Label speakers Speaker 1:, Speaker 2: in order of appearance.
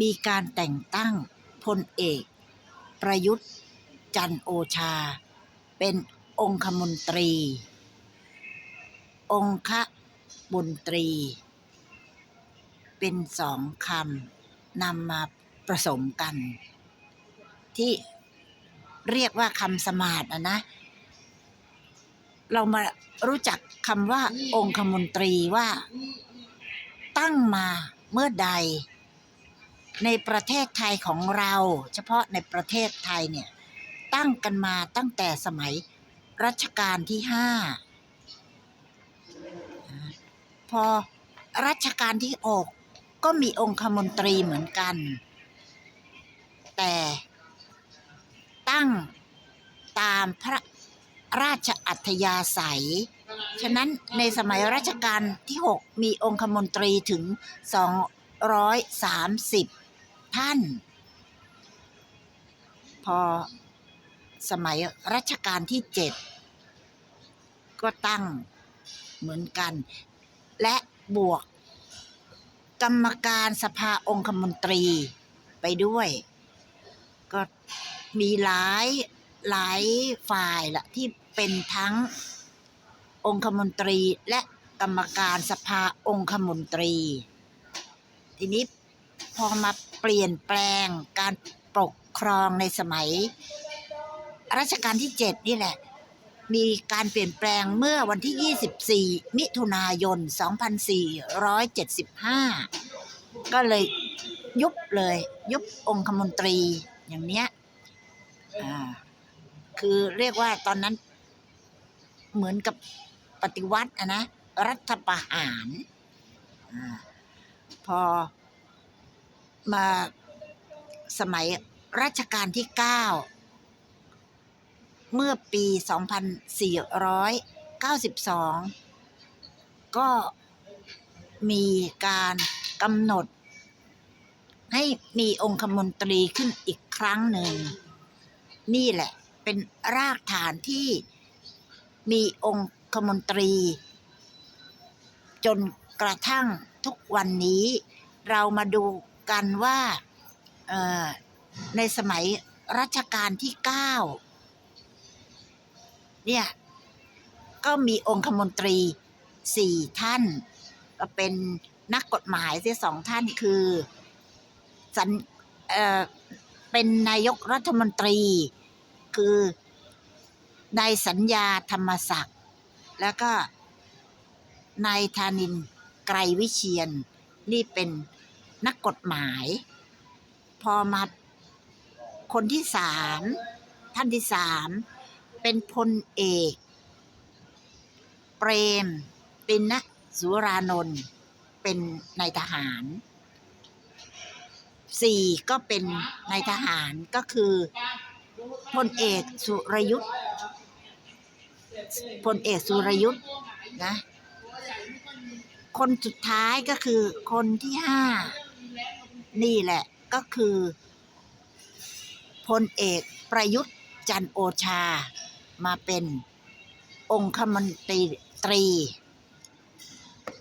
Speaker 1: มีการแต่งตั้งพลเอก ประยุทธ์จันโอชา เป็นองคมนตรี องคมนตรี เป็นสองคำนำมาผสมกัน ที่เรียกว่าคำสมาร์ทนะนะ เรามารู้จักคำว่าองคมนตรีว่า ตั้งมาเมื่อใด ในประเทศไทยของเรา เฉพาะในประเทศไทยเนี่ยตั้งกันมาตั้งแต่สมัยรัชกาลที่ห้าพอรัชกาลที่หกก็มีองคมนตรีเหมือนกัน แต่ตั้งตามพระราชอัธยาศัย ฉะนั้นในสมัยรัชกาลที่ 6 มีองคมนตรีถึง 230 ท่าน พอสมัยรัชกาลที่7ก็ตั้งเหมือนกัน และบวก กรรมการสภาองคมนตรีไปด้วย ก็มีหลายหลายฝ่ายละที่เป็นทั้งองคมนตรีและกรรมการสภาองคมนตรี ทีนี้ พอมาเปลี่ยนแปลงการปกครองในสมัย รัชกาลที่ 7 นี่แหละ มีการเปลี่ยนแปลงเมื่อวันที่ 24 มิถุนายน 2475 ก็เลยยุบเลย ยุบองคมนตรีอย่างเนี้ยคือเรียกว่าตอนนั้นเหมือนกับปฏิวัติอะนะ รัฐประหารอพอ มาสมัยรัชกาลที่ 9 เมื่อปี 2492 ก็มีการกำหนด ให้มีองคมนตรีขึ้นอีกครั้งหนึ่ง นี่แหละเป็นรากฐานที่มีองคมนตรี จนกระทั่งทุกวันนี้เรามาดู กันว่าในสมัยรัชกาลที่9เนี่ยก็มีองคมนตรีสี่ท่าน ก็เป็นนักกฎหมายที่สองท่านคือสันเออเป็นนายกรัฐมนตรี คือนายสัญญาธรรมศักดิ์ แล้วก็นายธานินไกรวิเชียน นี่เป็น นักกฎหมาย พอมาคนที่สามท่านที่สามเป็นพลเอก เปรม ตินะสุรานนท์เป็นนายทหารสี่ก็เป็นนายทหารก็คือพลเอกสุรยุทธ์พลเอกสุรยุทธ์นะ คนสุดท้ายก็คือคนที่ห้า นี่แหละก็คือพลเอกประยุทธ์จันโอชามาเป็นองคมนตรี